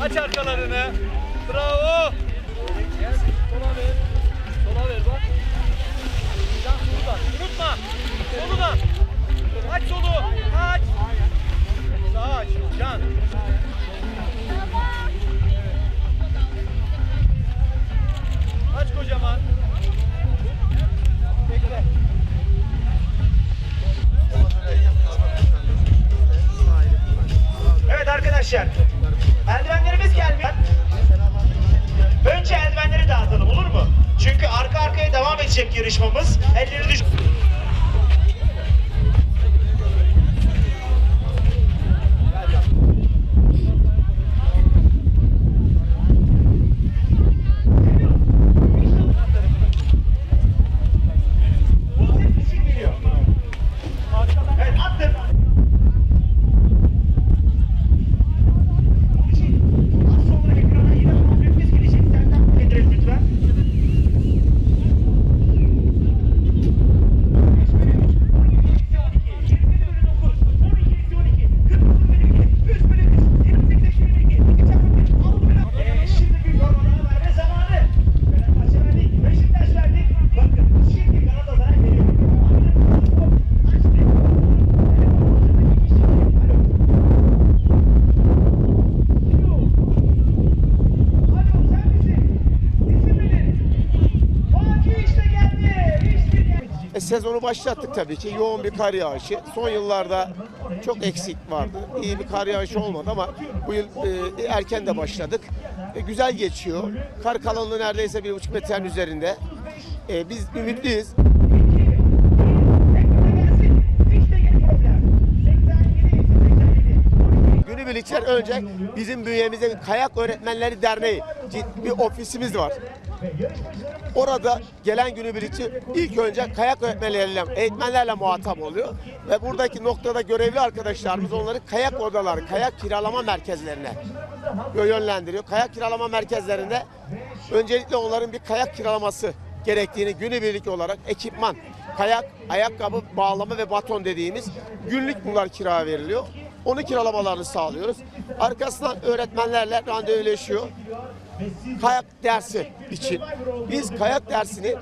Aç arkalarını. Bravo. Sola ver. Sola ver bak. Unutma. Soludan. Edecek yarışmamız. Elleri düş... E, sezonu başlattık tabii ki. Yoğun bir kar yağışı. Son yıllarda çok eksik vardı. İyi bir kar yağışı olmadı ama bu yıl e, erken de başladık. E, güzel geçiyor. Kar kalınlığı neredeyse bir buçuk metrenin üzerinde. E, biz ümitliyiz. Günübirlikler önce bizim bünyemizde bir Kayak Öğretmenleri Derneği bir ofisimiz var. Orada gelen günübirlikçi ilk önce kayak öğretmenleriyle, eğitmenlerle muhatap oluyor. Ve buradaki noktada görevli arkadaşlarımız onları kayak odaları, kayak kiralama merkezlerine yönlendiriyor. Kayak kiralama merkezlerinde öncelikle onların bir kayak kiralaması gerektiğini günübirlik olarak ekipman, kayak, ayakkabı, bağlama ve baton dediğimiz günlük bunlar kira veriliyor. Onu kiralamalarını sağlıyoruz. Arkasından öğretmenlerle randevuleşiyor kayak dersi için. Biz kayak dersini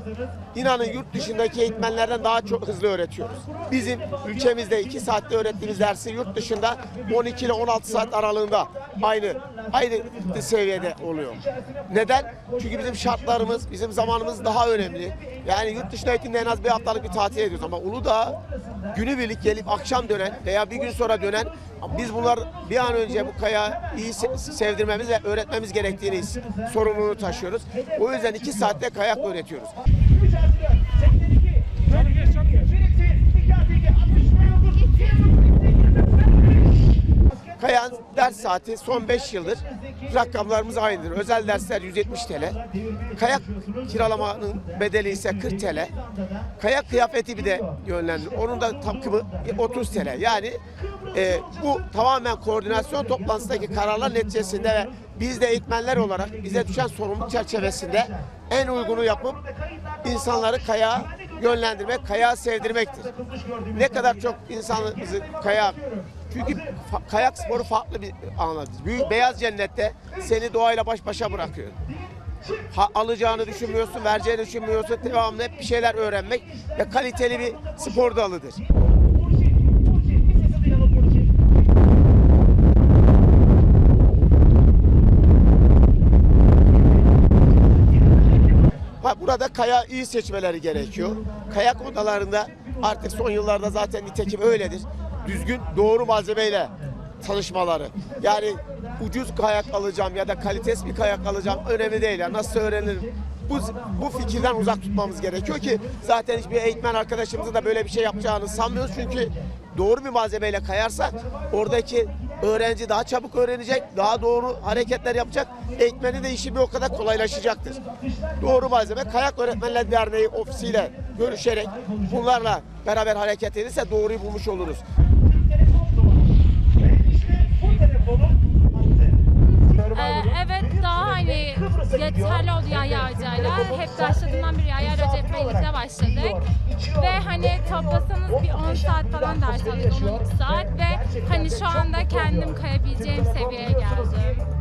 inanın yurt dışındaki eğitmenlerden daha çok hızlı öğretiyoruz. Bizim ülkemizde 2 saatte öğrettiğimiz dersi yurt dışında 12 ile 16 saat aralığında aynı aynı seviyede oluyor. Neden? Çünkü bizim şartlarımız, bizim zamanımız daha önemli. Yani yurt dışına gittiğinde en az bir haftalık bir tatil ediyoruz ama Uludağ günübirlik gelip akşam dönen veya bir gün sonra dönen biz bunlar bir an önce bu kaya iyi se- sevdirmemiz ve öğretmemiz gerektiğini sorumluluğunu taşıyoruz. O yüzden iki saatte kayak öğretiyoruz. Kayan ders saati son 5 yıldır rakamlarımız aynıdır. Özel dersler 170 TL. Kayak kiralamanın bedeli ise 40 TL. Kayak kıyafeti bir de yönlendir. Onun da takımı 30 TL. Yani e, bu tamamen koordinasyon toplantısındaki kararlar neticesinde ve biz de eğitmenler olarak bize düşen sorumluluk çerçevesinde en uygunu yapıp insanları kayağa yönlendirmek, kayağı sevdirmektir. Ne kadar çok insanımızı kayağa çünkü kayak sporu farklı bir anlatı. Büyük beyaz cennette seni doğayla baş başa bırakıyor. Ha, alacağını düşünmüyorsun, vereceğini düşünmüyorsun. Devamlı hep bir şeyler öğrenmek ve kaliteli bir spor dalıdır. Burada kaya iyi seçmeleri gerekiyor. Kayak odalarında artık son yıllarda zaten nitekim öyledir. Düzgün doğru malzemeyle çalışmaları. Yani ucuz kayak alacağım ya da kalitesiz bir kayak alacağım önemli değil. ya nasıl öğrenirim? Bu, bu fikirden uzak tutmamız gerekiyor ki zaten hiçbir eğitmen arkadaşımızın da böyle bir şey yapacağını sanmıyoruz. Çünkü doğru bir malzemeyle kayarsak oradaki öğrenci daha çabuk öğrenecek, daha doğru hareketler yapacak. Eğitmenin de işi bir o kadar kolaylaşacaktır. Doğru malzeme Kayak Öğretmenler Derneği ofisiyle görüşerek bunlarla beraber hareket edilirse doğruyu bulmuş oluruz. Ee, evet daha hani yeterli oldu yay yağcayla. Hep başladığımdan beri yay yağcı birlikte başladık. Ve hani toplasanız bir 10 saat falan ders aldık, 10-12 saat ve hani şu anda kendim kayabileceğim seviyeye geldim.